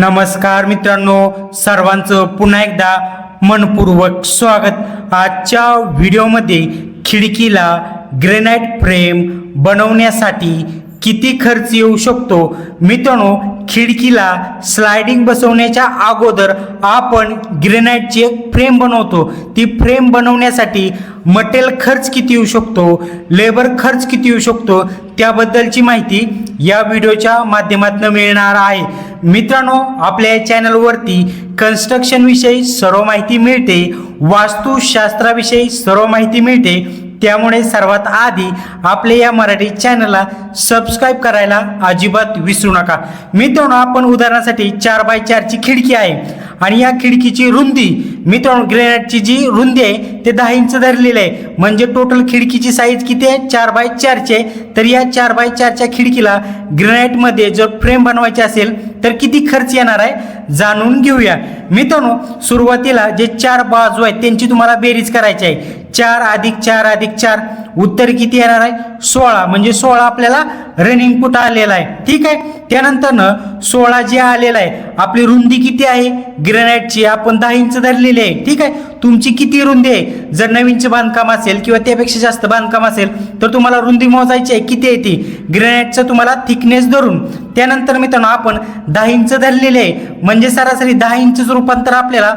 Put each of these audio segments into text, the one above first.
नमस्कार मित्रांनो सर्वांचं पुन्हा एकदा मनपूर्वक स्वागत. आजच्या व्हिडिओमध्ये खिडकीला ग्रेनाइट फ्रेम बनवण्यासाठी किती खर्च येऊ शकतो? मित्रांनो खिडकीला स्लायडिंग बसवण्याच्या अगोदर आपण ग्रेनाईटची एक फ्रेम बनवतो. ती फ्रेम बनवण्यासाठी मटेरियल खर्च किती येऊ शकतो? लेबर खर्च किती येऊ शकतो? त्याबद्दलची माहिती या व्हिडिओच्या माध्यमातून मिळणार आहे. मित्रांनो आपल्या या चॅनलवरती कन्स्ट्रक्शनविषयी सर्व माहिती मिळते. वास्तुशास्त्राविषयी सर्व माहिती मिळते. त्यामुळे सर्वात आधी आपले या मराठी चॅनलला सबस्क्राईब करायला अजिबात विसरू नका. मित्रांनो आपण उदाहरणासाठी चार बाय चारची खिडकी आहे आणि या खिडकीची रुंदी मित्रांनो ग्रेनाईटची जी रुंदी आहे ते दहा इंच धरलेली आहे. म्हणजे टोटल खिडकीची साईज किती आहे? चार बाय चारची आहे. तर या चार बाय चारच्या खिडकीला ग्रेनाइटमध्ये जर फ्रेम बनवायची असेल तर किती खर्च येणार आहे? जाणून घेऊया. मित्रांनो सुरुवातीला जे चार बाजू आहेत त्यांची तुम्हाला बेरीज करायची आहे. चार अधिक चार अधिक चार. उत्तर किती येणार आहे? सोळा. म्हणजे सोळा आपल्याला रनिंग पुट आलेला आहे. ठीक आहे? त्यानंतरनं सोळा जे आलेला आहे आपली रुंदी किती आहे? ग्रेनाईटची आपण दहा इंच धरलेली आहे. ठीक आहे? तुमची किती रुंदी आहे? जर नवीनचं बांधकाम असेल किंवा त्यापेक्षा जास्त बांधकाम असेल तर तुम्हाला रुंदी मोजायची आहे. किती आहे ती? ग्रेनाईटचं तुम्हाला थिकनेस धरून. त्यानंतर मित्रांनो आपण दहा इंच धरलेले आहे. म्हणजे सरासरी दहा इंचचं रूपांतर आपल्याला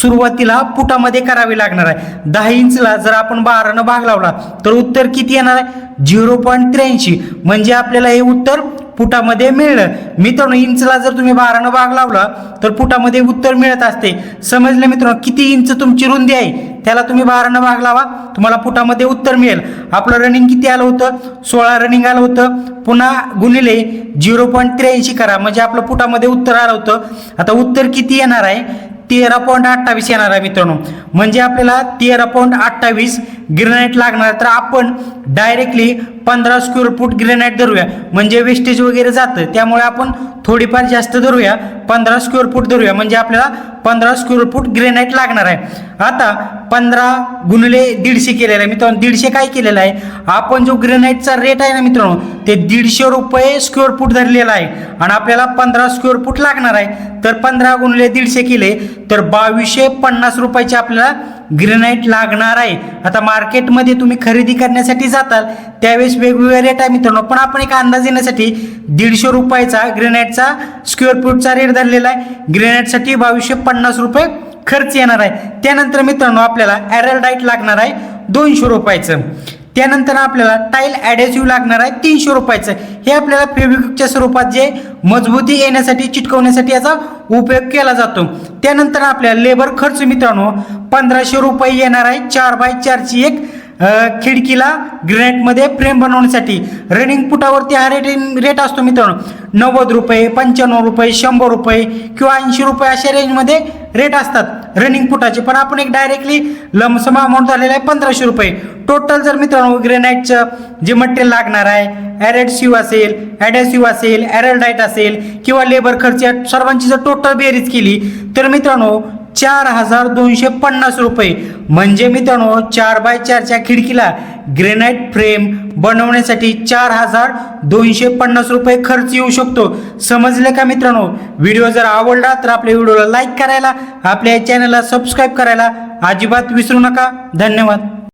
सुरुवातीला फुटामध्ये करावे लागणार आहे. दहा इंचला जर आपण बारानं भाग लावला तर उत्तर किती येणार आहे? झिरो पॉईंट त्र्याऐंशी. म्हणजे आपल्याला हे उत्तर फुटामध्ये मिळलं मित्रांनो इंचला जर तुम्ही बारानं भाग लावला तर फुटामध्ये उत्तर मिळत असते. समजलं मित्रांनो किती इंच तुमची रुंदी आहे? त्याला तुम्ही बारानं भाग लावा. तुम्हाला फुटामध्ये उत्तर मिळेल. आपलं रनिंग किती आलं होतं? सोळा रनिंग आलं होतं. पुन्हा गुणिले झिरो पॉईंट त्र्याऐंशी करा. म्हणजे आपलं फुटामध्ये उत्तर आलं होतं. आता उत्तर किती येणार आहे? तेरा पॉईंट अठ्ठावीस येणार आहे मित्रांनो. म्हणजे आपल्याला तेरा पॉईंट अठ्ठावीस ग्रेनाईट लागणार आहे. तर आपण डायरेक्टली पंधरा स्क्वेअर फूट ग्रेनाईट धरूया. म्हणजे वेस्टेज वगैरे जातं त्यामुळे आपण थोडीफार जास्त धरूया. पंधरा स्क्वेअर फूट धरूया म्हणजे आपल्याला पंधरा स्क्वेअर फूट ग्रेनाईट लागणार आहे. आता पंधरा गुणले दीडशे केलेलं आहे. मित्रांनो दीडशे काय केलेलं आहे? आपण जो ग्रेनाईटचा रेट आहे ना मित्रांनो ते दीडशे रुपये स्क्वेअर फूट धरलेला आहे. आणि आपल्याला पंधरा स्क्वेअर फूट लागणार आहे. तर पंधरा गुणले दीडशे केले तर बावीसशे पन्नास रुपयाचे आपल्याला ग्रेनाईट लागणार आहे. आता मार्केटमध्ये तुम्ही खरेदी करण्यासाठी जाताल त्यावेळेस वेगवेगळ्या रेट आहे मित्रांनो. पण आपण एक अंदाज येण्यासाठी दीडशे रुपयाचा ग्रेनाईटचा स्क्वेअर फूटचा रेट धरलेला आहे. ग्रेनाईटसाठी बावीसशे पन्नास रुपये खर्च येणार आहे. त्यानंतर मित्रांनो आपल्याला ॲरल डाईट लागणार आहे दोनशे रुपयाचं. त्यानंतर आपल्याला टाईल ॲडेसिव्ह लागणार आहे तीनशे रुपयाचं. हे आपल्याला फेविक्विकच्या स्वरूपात जे मजबूती येण्यासाठी चिटकवण्यासाठी याचा उपयोग केला जातो. त्यानंतर आपल्याला लेबर खर्च मित्रांनो पंधराशे रुपये येणार आहे. चार बाय चारची एक खिडकीला ग्रेनाईटमध्ये फ्रेम बनवण्यासाठी रनिंग फुटावरती हा रेट रेट असतो मित्रांनो. नव्वद रुपये पंच्याण्णव रुपये शंभर रुपये किंवा ऐंशी रुपये अशा रेंजमध्ये रेट असतात रनिंग फुटाचे पण आपण एक डायरेक्टली लमसम अमाऊंट झालेला आहे पंधराशे रुपये. टोटल जर मित्रांनो ग्रेनाईटचं जे मटेरियल लागणार आहे ॲरेड ॲरेडसिव्ह असेल ॲडेसिव्ह असेल ॲरलडाईट असेल किंवा लेबर खर्च या सर्वांची जर टोटल बेरीज केली तर मित्रांनो चार हजार दोनशे पन्नास रुपये. म्हणजे मित्रांनो चार बाय चारच्या खिडकीला ग्रेनाईट फ्रेम बनवण्यासाठी चार हजार दोनशे पन्नास रुपये खर्च येऊ शकतो. समजले का मित्रांनो? व्हिडिओ जर आवडला तर आपल्या व्हिडिओला लाईक करायला आपल्या चॅनलला सबस्क्राईब करायला अजिबात विसरू नका. धन्यवाद.